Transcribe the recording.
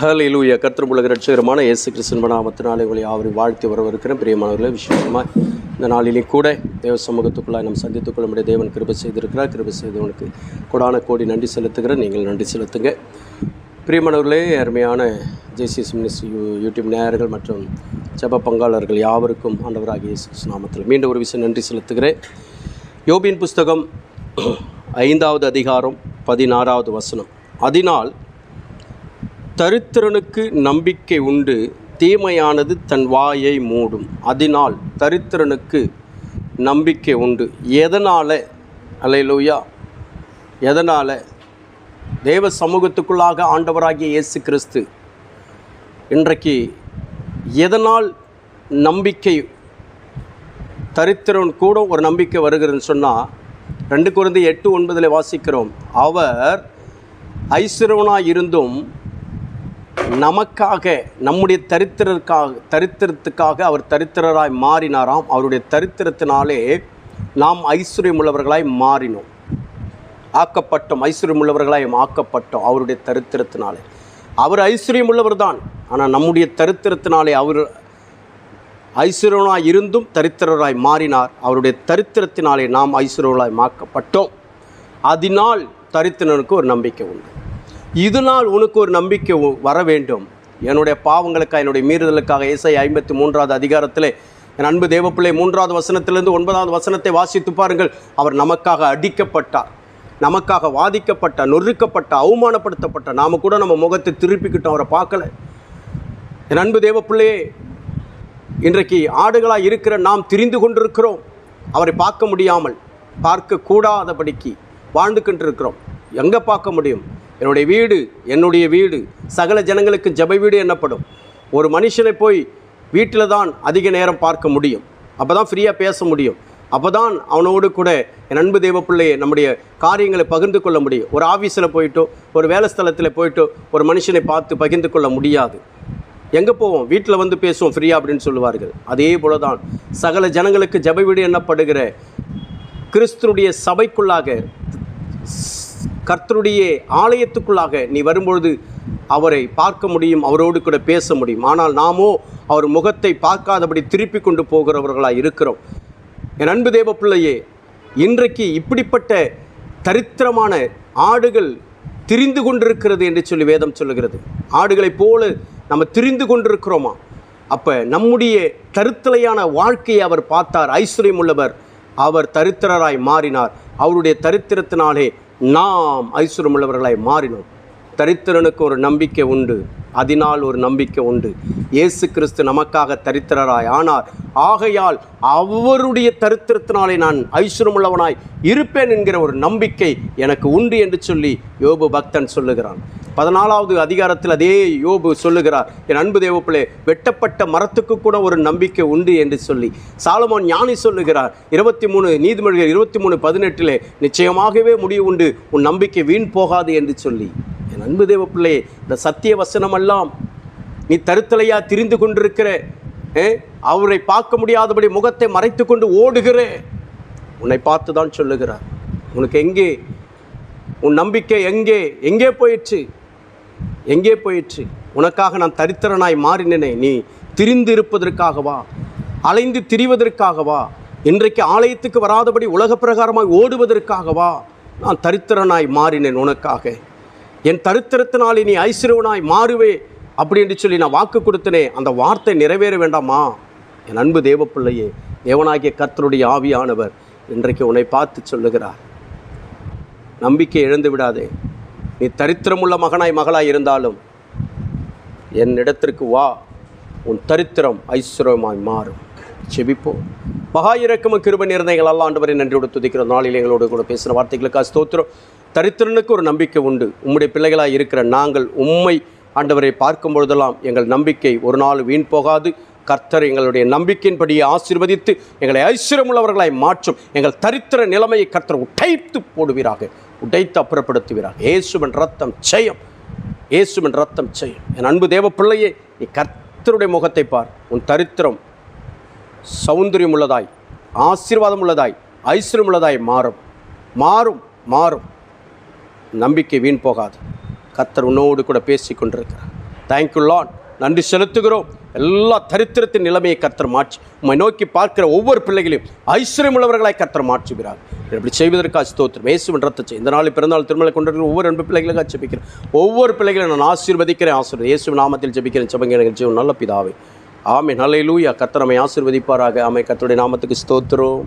ஹalleluya கர்த்தர் உலக ரட்சகரமான இயேசு கிறிஸ்துவின் நாமத்தினாலே உங்களை அவரை வாழ்த்தி வரவிருக்கிறேன் பிரியமானவர்களே விசேஷமாக இந்த நாளிலே கூட தேவ சமூகத்துக்குள்ளாய் நாம் சந்தித்துக் கொள்ள முடிய தேவன் கிருபை செய்திருக்கிறார். கிருபை செய்தவனுக்கு கூடான கோடி நன்றி செலுத்துகிறேன். நீங்கள் நன்றி செலுத்துங்க. பிரியமானவர்களே அருமையான ஜேசிஎஸ் மினிஸ்ட்ரி யூ யூடியூப் நேயர்கள் மற்றும் ஜெப பங்காளர்கள் யாவருக்கும் ஆண்டவராக இயேசு கிறிஸ்து நாமத்தில் மீண்டும் ஒரு விஷயம் நன்றி செலுத்துகிறேன். யோபியின் புஸ்தகம் ஐந்தாவது அதிகாரம் பதினாறாவது வசனம். அதனால் தரித்திரனுக்கு நம்பிக்கை உண்டு தீமையானது தன் வாயை மூடும். அதனால் தரித்திரனுக்கு நம்பிக்கை உண்டு. எதனால் அலையலூயா எதனால் தேவ சமூகத்துக்குள்ளாக ஆண்டவராகிய இயேசு கிறிஸ்து இன்றைக்கு எதனால் நம்பிக்கை தரித்திரன் கூட ஒரு நம்பிக்கை வருகிறதுன்னு சொன்னால் ரெண்டு குழந்தை எட்டு ஒன்பதில் வாசிக்கிறோம். அவர் ஐஸ்வரவனாக இருந்தும் நமக்காக நம்முடைய தரித்திரருக்காக தரித்திரத்துக்காக அவர் தரித்திரராய் மாறினாராம். அவருடைய தரித்திரத்தினாலே நாம் ஐஸ்வர்யமுள்ளவர்களாய் மாறினோம். ஆக்கப்பட்டோம் ஐஸ்வர்யமுள்ளவர்களாய் ஆக்கப்பட்டோம் அவருடைய தரித்திரத்தினாலே. அவர் ஐஸ்வர்யமுள்ளவர் தான் ஆனால் நம்முடைய தரித்திரத்தினாலே அவர் ஐஸ்வர்யனாய் இருந்தும் தரித்திரராய் மாறினார். அவருடைய தரித்திரத்தினாலே நாம் ஐஸ்வர்யர்களாய் மாக்கப்பட்டோம். அதனால் தரித்திரனுக்கு ஒரு நம்பிக்கை உண்டு. இதனால் உனக்கு ஒரு நம்பிக்கை வர வேண்டும். என்னுடைய பாவங்களுக்காக என்னுடைய மீறுதலுக்காக இசை ஐம்பத்தி மூன்றாவது அதிகாரத்தில் என் அன்பு தேவப்பிள்ளை மூன்றாவது வசனத்திலிருந்து ஒன்பதாவது வசனத்தை வாசித்து பாருங்கள். அவர் நமக்காக அடிக்கப்பட்டார். நமக்காக வாதிக்கப்பட்ட நொறுக்கப்பட்ட அவமானப்படுத்தப்பட்டார் நாம கூட நம்ம முகத்தை திருப்பிக்கிட்டோம் அவரை பார்க்கல. என் அன்பு தேவப்பிள்ளையே இன்றைக்கு ஆடுகளாக இருக்கிற நாம் திரிந்து கொண்டிருக்கிறோம். அவரை பார்க்க முடியாமல் பார்க்க கூடாதபடிக்கு வாழ்ந்து கொண்டிருக்கிறோம். எங்கே பார்க்க முடியும்? என்னுடைய வீடு என்னுடைய வீடு சகல ஜனங்களுக்கு ஜப வீடு என்னப்படும். ஒரு மனுஷனை போய் வீட்டில் தான் அதிக நேரம் பார்க்க முடியும். அப்போ தான் ஃப்ரீயாக பேச முடியும். அப்போ தான் அவனோடு கூட என் அன்பு தெய்வ பிள்ளையை நம்முடைய காரியங்களை பகிர்ந்து கொள்ள முடியும். ஒரு ஆஃபீஸில் போயிட்டோ ஒரு வேலை ஸ்தலத்தில் போயிட்டோ ஒரு மனுஷனை பார்த்து பகிர்ந்து கொள்ள முடியாது. எங்கே போவோம்? வீட்டில் வந்து பேசுவோம் ஃப்ரீயா அப்படின்னு சொல்லுவார்கள். அதே போல தான் சகல ஜனங்களுக்கு ஜப வீடு என்னப்படுகிற கிறிஸ்துனுடைய சபைக்குள்ளாக கர்த்தருடைய ஆலயத்துக்குள்ளாக நீ வரும்பொழுது அவரை பார்க்க முடியும் அவரோடு கூட பேச முடியும். ஆனால் நாமோ அவர் முகத்தை பார்க்காதபடி திருப்பி கொண்டு போகிறவர்களாக இருக்கிறோம். என் அன்பு தேவ பிள்ளையே இன்றைக்கு இப்படிப்பட்ட தரித்திரமான ஆடுகள் திரிந்து கொண்டிருக்கிறது என்று சொல்லி வேதம் சொல்லுகிறது. ஆடுகளைப் போல நம்ம திரிந்து கொண்டிருக்கிறோமா? அப்போ நம்முடைய தருத்தலையான வாழ்க்கையை அவர் பார்த்தார். ஐஸ்வர்யம் உள்ளவர் அவர் தரித்திரராய் மாறினார். அவருடைய தரித்திரத்தினாலே நாம் ஐஸ்வரமுள்ளவர்களாய் மாறினோம். தரித்திரனுக்கு ஒரு நம்பிக்கை உண்டு. அதனால் ஒரு நம்பிக்கை உண்டு. இயேசு கிறிஸ்து நமக்காக தரித்திரராய் ஆனார். ஆகையால் அவருடைய தரித்திரத்தினாலே நான் ஐஸ்வரமுள்ளவனாய் இருப்பேன் என்கிற ஒரு நம்பிக்கை எனக்கு உண்டு என்று சொல்லி யோபு பக்தன் சொல்லுகிறான். பதினாலாவது அதிகாரத்தில் அதே யோபு சொல்லுகிறார். என் அன்பு தேவப்பிள்ளை வெட்டப்பட்ட மரத்துக்கு கூட ஒரு நம்பிக்கை உண்டு என்று சொல்லி. சாலமோன் ஞானி சொல்லுகிறார். இருபத்தி மூணு நீதிமொழிகள் இருபத்தி மூணு பதினெட்டிலே நிச்சயமாகவே முடிவு உண்டு. உன் நம்பிக்கை வீண் போகாது என்று சொல்லி. என் அன்பு தேவப்பிள்ளையே இந்த சத்திய வசனமெல்லாம் நீ தருத்தலையா திரிந்து கொண்டிருக்கிற அவரை பார்க்க முடியாதபடி முகத்தை மறைத்து கொண்டு ஓடுகிற. உன்னை பார்த்து தான் சொல்லுகிறார். உனக்கு எங்கே? உன் நம்பிக்கை எங்கே? எங்கே போயிற்று? எங்கே போயிற்று? உனக்காக நான் தரித்திரனாய் மாறினேனே. நீ திரிந்து இருப்பதற்காகவா அலைந்து திரிவதற்காகவா இன்றைக்கு ஆலயத்துக்கு வராதபடி உலக பிரகாரமாய் ஓடுவதற்காகவா நான் தரித்திரனாய் மாறினேன் உனக்காக. என் தருத்திரத்தினால் நீ ஐஸ்வரவனாய் மாறுவே அப்படி என்று சொல்லி நான் வாக்கு கொடுத்தனே அந்த வார்த்தை நிறைவேற வேண்டாமா? என் அன்பு தேவப்பிள்ளையே தேவனாகிய கர்த்தருடைய ஆவியானவர் இன்றைக்கு உன்னை பார்த்து சொல்லுகிறார். நம்பிக்கை இழந்து விடாதே. நீ தரித்திரமுள்ள மகனாய் மகளாய் இருந்தாலும் என் இடத்திற்கு வா உன் தரித்திரம் ஐஸ்வரமாய் மாறும். செபிப்போம் மகா இறக்கம கிருப நிர்ணயங்கள் அல்ல ஆண்டவரை நன்றியோடு துதிக்கிற நாளில் எங்களோடு கூட பேசுகிற வார்த்தைகளுக்காக ஸ்தோத்திரம். தரித்திரனுக்கு ஒரு நம்பிக்கை உண்டு. உம்முடைய பிள்ளைகளாக இருக்கிற நாங்கள் உம்மை ஆண்டவரை பார்க்கும் பொழுதெல்லாம் எங்கள் நம்பிக்கை ஒரு நாள் வீண் போகாது. கர்த்தர் எங்களுடைய நம்பிக்கையின்படியே ஆசீர்வதித்து எங்களை ஐஸ்வரமுள்ளவர்களாய் மாற்றும். எங்கள் தரித்திர நிலைமையை கர்த்தர் உடைத்து போடுவீராக. உடைத்து அப்புறப்படுத்துவீராக. இயேசுவின் ரத்தம் ஜெயம். இயேசுவின் ரத்தம் செய்யும் என் அன்பு தேவ பிள்ளையே நீ கர்த்தருடைய முகத்தை பார். உன் தரித்திரம் சௌந்தரியம் உள்ளதாய் ஆசீர்வாதம் உள்ளதாய் ஐஸ்வர்யம் உள்ளதாய் மாறும். மாறும் மாறும். நம்பிக்கை வீண் போகாது. கத்தர் உன்னோடு கூட பேசி கொண்டிருக்கிறார். தேங்க்யூ லாட் நன்றி செலுத்துகிறோம். எல்லா தரித்திரத்தின் நிலைமையை கத்தர் மாற்றி உண்மை நோக்கி பார்க்கிற ஒவ்வொரு பிள்ளைகளையும் ஐஸ்வர்யம் உள்ளவர்களாய் கத்தர் மாற்றுகிறார். இப்படி செய்வதற்காக ஸ்தோத்திரம். இயேசுவின் ரத்தத்தை இந்த நாளில் பிறந்தால் திருமலை கொண்டிருக்கிற ஒவ்வொரு அன்பு பிள்ளைகளுக்காக ஜெபிக்கிறேன். ஒவ்வொரு பிள்ளைகளையும் நான் ஆசீர்வதிக்கிறேன் ஆசீர்வதி இயேசு நாமத்தில் ஜெபிக்கிறேன். ஜெபங்க எனக்கு ஜீவன் நல்ல பிதாவை. ஆமை நல்ல லூயா கத்தர் நம்மை ஆசீர்வதிப்பாராக. ஆமை கத்தருடைய நாமத்துக்கு ஸ்தோத்திரம்.